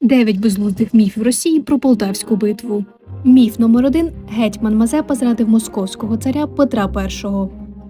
Дев'ять безглуздих міфів Росії про Полтавську битву. Міф номер один гетьман Мазепа зрадив московського царя Петра І.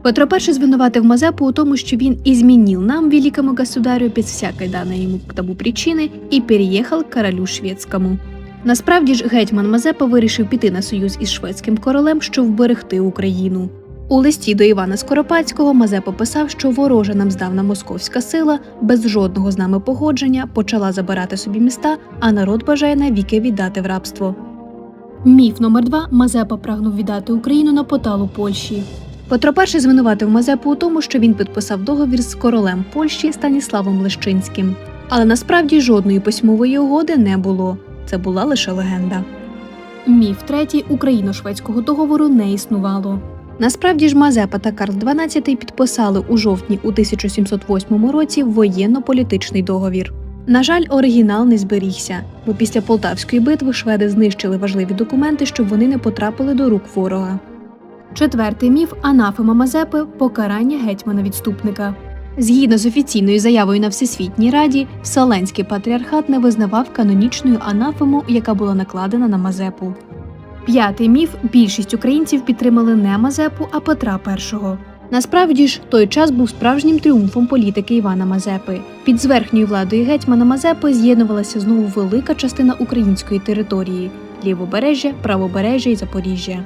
Петро І звинуватив Мазепу у тому, що він изменил нам, великому государю, без всякої даної йому к тому причини, і переїхав к королю шведському. Насправді ж гетьман Мазепа вирішив піти на союз із шведським королем, щоб вберегти Україну. У листі до Івана Скоропадського Мазепа писав, що ворожа нам здавна московська сила без жодного з нами погодження почала забирати собі міста, а народ бажає навіки віддати в рабство. Міф номер два Мазепа прагнув віддати Україну на поталу Польщі. Петро І звинуватив Мазепу у тому, що він підписав договір з королем Польщі Станіславом Лещинським. Але насправді жодної письмової угоди не було. Це була лише легенда. Міф третій україно-шведського договору не існувало. Насправді ж Мазепа та Карл XII підписали у жовтні у 1708 році воєнно-політичний договір. На жаль, оригінал не зберігся, бо після Полтавської битви шведи знищили важливі документи, щоб вони не потрапили до рук ворога. Четвертий міф анафема Мазепи покарання гетьмана відступника. Згідно з офіційною заявою на Всесвітній Раді, Вселенський патріархат не визнавав канонічною анафему, яка була накладена на Мазепу. П'ятий міф більшість українців підтримали не Мазепу, а Петра І. Насправді ж, той час був справжнім тріумфом політики Івана Мазепи. Під зверхньою владою гетьмана Мазепи з'єднувалася знову велика частина української території лівобережжя, правобережжя і Запоріжжя.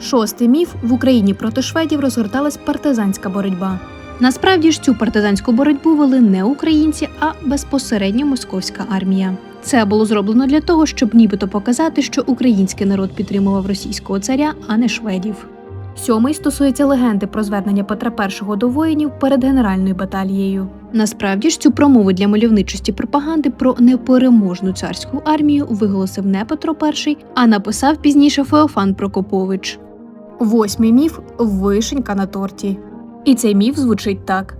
Шостий міф в Україні проти шведів розгорталась партизанська боротьба. Насправді ж цю партизанську боротьбу вели не українці, а безпосередньо московська армія. Це було зроблено для того, щоб нібито показати, що український народ підтримував російського царя, а не шведів. Сьомий стосується легенди про звернення Петра І до воїнів перед генеральною баталією. Насправді ж цю промову для мальовничості пропаганди про непереможну царську армію виголосив не Петро І, а написав пізніше Феофан Прокопович. Восьмий міф вишенька на торті. І цей міф звучить так: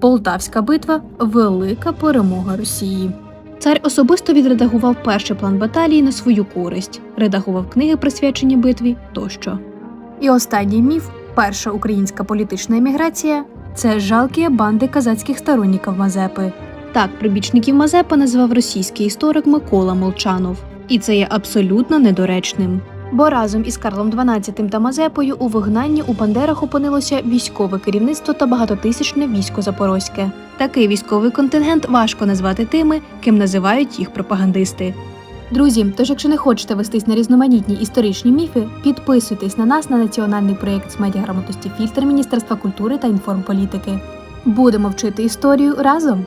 Полтавська битва велика перемога Росії. Цар особисто відредагував перший план баталії на свою користь, редагував книги, присвячені битві тощо. І останній міф перша українська політична еміграція це жалкі банди казацьких сторонників Мазепи. Так, прибічників Мазепи назвав російський історик Микола Молчанов. І це є абсолютно недоречним. Бо разом із Карлом XII та Мазепою у вигнанні у Бандерах опинилося військове керівництво та багатотисячне військо Запорозьке. Такий військовий контингент важко назвати тими, ким називають їх пропагандисти. Друзі, тож якщо не хочете вестись на різноманітні історичні міфи, підписуйтесь на нас на національний проєкт з медіаграмотності фільтр Міністерства культури та інформполітики. Будемо вчити історію разом.